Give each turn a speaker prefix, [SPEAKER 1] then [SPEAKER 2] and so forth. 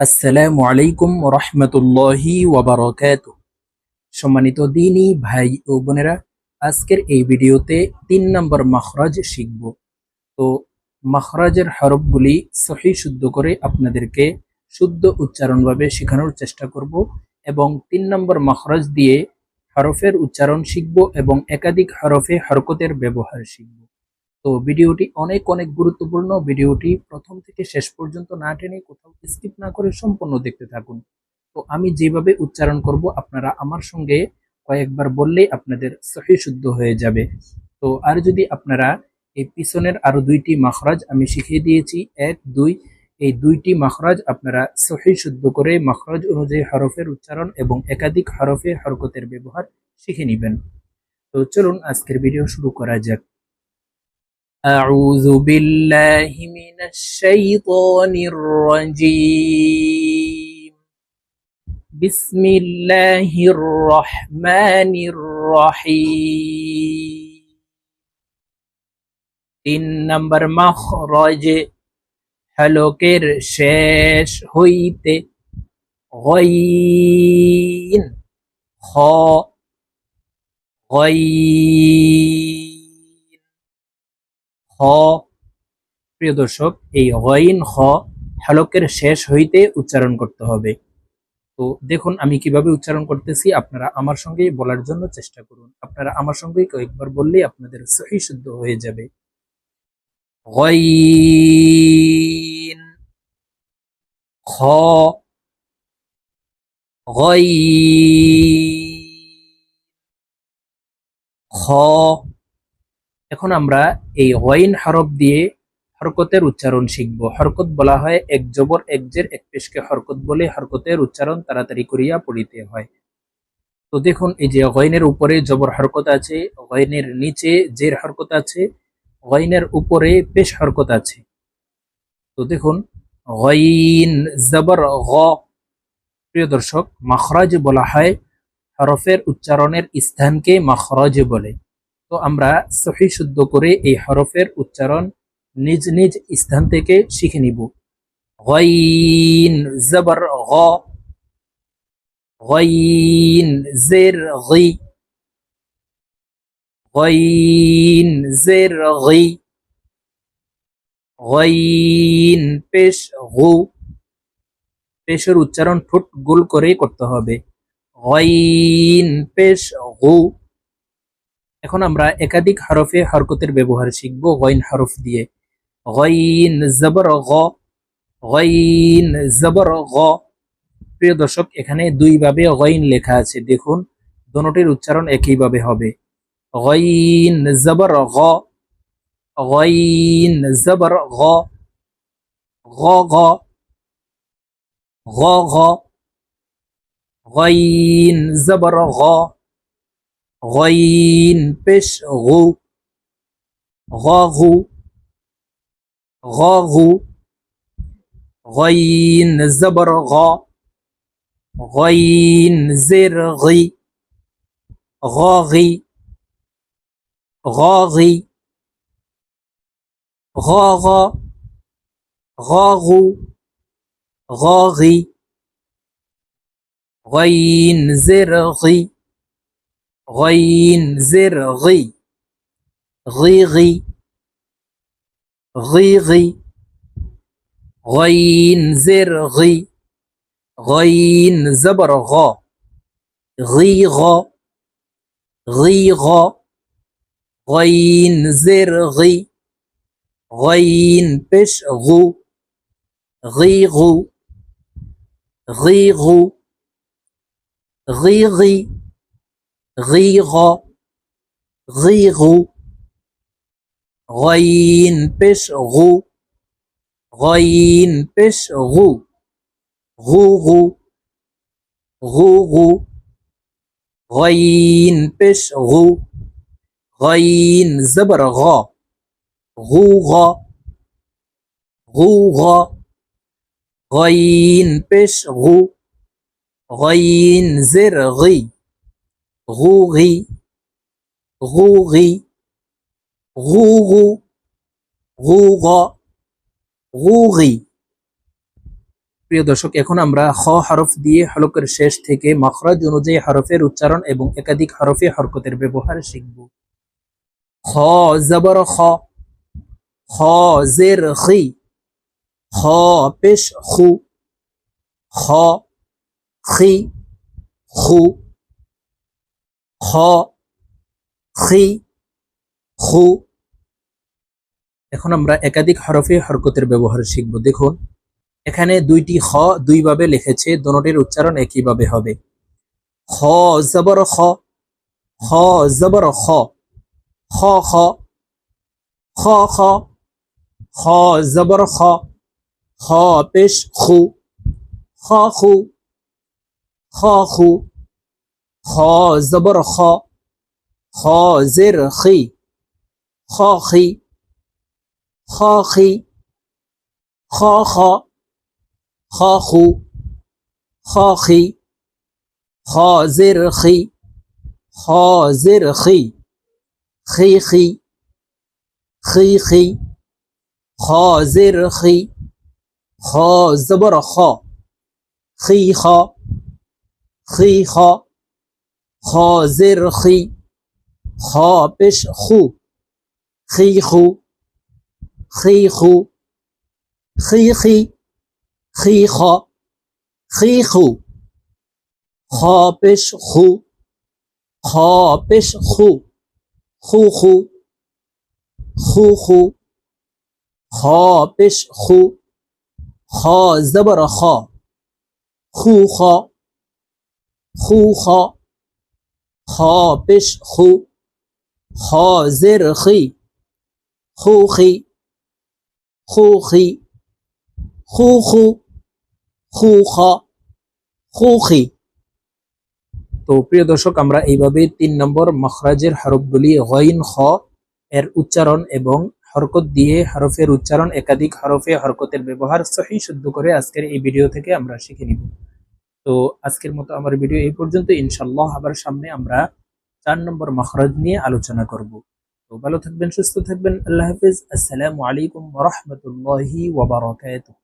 [SPEAKER 1] আসসালামু আলাইকুম রহমতুল্লাহি ওয়াবারকাত সম্মানিত দিনী ভাই ও বোনেরা, আজকের এই ভিডিওতে তিন নম্বর মাখরাজ শিখব। তো মাখরাজের হরফগুলি সহি শুদ্ধ করে আপনাদেরকে শুদ্ধ উচ্চারণভাবে শেখানোর চেষ্টা করব এবং তিন নম্বর মাখরাজ দিয়ে হরফের উচ্চারণ শিখব এবং একাধিক হরফে হরকতের ব্যবহার শিখব। তো ভিডিওটি অনেক অনেক গুরুত্বপূর্ণ। ভিডিওটি প্রথম থেকে শেষ পর্যন্ত না টেনে কোথাও স্কিপ না করে সম্পূর্ণ দেখতে থাকুন। তো আমি যেভাবে উচ্চারণ করব, আপনারা আমার সঙ্গে কয়েকবার বললেই আপনাদের সহি শুদ্ধ হয়ে যাবে। তো আর যদি আপনারা এই পিছনের আরও দুইটি মাখরাজ আমি শিখিয়ে দিয়েছি, এক, দুই, এই দুইটি মাখরাজ আপনারা সহি শুদ্ধ করে মাখরাজ অনুযায়ী হরফের উচ্চারণ এবং একাধিক হরফে হরকতের ব্যবহার শিখে নেবেন। তো চলুন আজকের ভিডিও শুরু করা যাক। أعوذ بالله من الشيطان الرجيم بسم الله الرحمن الرحيم তিন নম্বর মখরজ হলকের শেষ হইতে গইন খ গইন খ প্রিয় দর্শক, এই খ হলকের শেষ হইতে উচ্চারণ করতে হবে। তো দেখুন, আমি কীভাবে উচ্চারণ করতেছি, আপনারা আমার সঙ্গে বলার জন্য চেষ্টা করুন। আপনারা আমার সঙ্গে কয়েকবার বললেই আপনাদের সহি শুদ্ধ হয়ে যাবে। গইন খ গইন খ এখন আমরা এই ওয়াইন হরফ দিয়ে হরকতের উচ্চারণ শিখব। হরকত বলা হয় এক জবর, এক জের, এক পেশকে হরকত বলে হরকতের উচ্চারণ তাড়াতাড়ি করিয়া পড়িতে হয়। তো দেখুন, এই যে গয়নের উপরে জবর হরকত আছে গয়নের নিচে জের হরকত আছে গয়নের উপরে পেশ হরকত আছে। তো দেখুন গইন জবর গ। প্রিয় দর্শক, মাখরাজ বলা হয় হরফের উচ্চারণের স্থানকে মাখরাজ বলে। তো আমরা সহি শুদ্ধ করে এই হরফের উচ্চারণ নিজ নিজ স্থান থেকে শিখে নিব। গইন জবর গ, গইন জের গি, গইন জের গি, গইন পেশ গু, পেশের উচ্চারণ ঠোঁট গোল করে করতে হবে। গইন পেশ গু এখন আমরা একাধিক হরফে হরকতের ব্যবহার শিখব, গইন হরফ দিয়ে। গইন জবর গ, গইন জবর গ। প্রিয় দর্শক, এখানে দুইভাবে গইন লেখা আছে, দেখুন, দোনোটির উচ্চারণ একইভাবে হবে। গইন জবর গ, গইন জবর গ গ গ গ গ, গইন জবর গ। غين بش غو. غاغو. غاغو. غين زبر غا. غين زر غي غاغي. غاغي. غاغا. غاغو. غاغي. غين زر غي غين زر غي. غي غي. غي غي. غين زر غي. غين زبر غا. غي غا. غي غا. غين زر غي. غين بش غو. غي غو. غي غو. غي غي. غيغ غيغ غين بش غو. غين بش غو. غوغو غوغو غين بش غو. غين زبر غا. غوغا غوغا غين بش غو. غين زر غي Rouri, Rouri, Rourou, Roura, Rouri. প্রিয় দর্শক এখন আমরা খ হরফ দিয়ে হলকের শেষ থেকে মখরাজ অনুযায়ী হরফের উচ্চারণ এবং একাধিক হরফে হরকতের ব্যবহার শিখব। খ জবর খ। খ জের খি। খ পেশ খু। খ খি। খু। খ, খি, খু। এখন আমরা একাধিক হরফে হরকতের ব্যবহার শিখব। দেখুন, এখানে দুইটি খ দুইভাবে লিখেছে দোনোটির উচ্চারণ একইভাবে হবে। খ, জবর খ খ, জবর খ খ খ খ খ খ, জবর খ খ, পেশ, খু, খ খু খ, খু। খ জবর খ খ জের খি খ খি খ খি খ খ খ খু খ খি খ জের খি খ জের খি খি খি খি খি খ জের খি খ জবর খ খি খ খি খ খ জের খি খ পেশ খু খি খু খি খু খি খি খি খ খি পেশ খু খ জের খি খু খি খু খি খু খু খু খ খু খি তো প্রিয় দর্শক, আমরা এইভাবে তিন নম্বর মখরাজের হরফগুলি গইন, খ এর উচ্চারণ এবং হরকত দিয়ে হরফের উচ্চারণ একাধিক হরফে হরকতের ব্যবহার সহি শুদ্ধ করে আজকের এই ভিডিও থেকে আমরা শিখে নিব। তো আজকের মতো আমার ভিডিও এই পর্যন্ত ইনশাল্লাহ আবার সামনে আমরা চার নম্বর মখরাজ নিয়ে আলোচনা করব। তো ভালো থাকবেন, সুস্থ থাকবেন, আল্লাহ হাফিজ। আসসালামু আলাইকুম রহমতুল্লাহি ওয়াবারাকাতুহ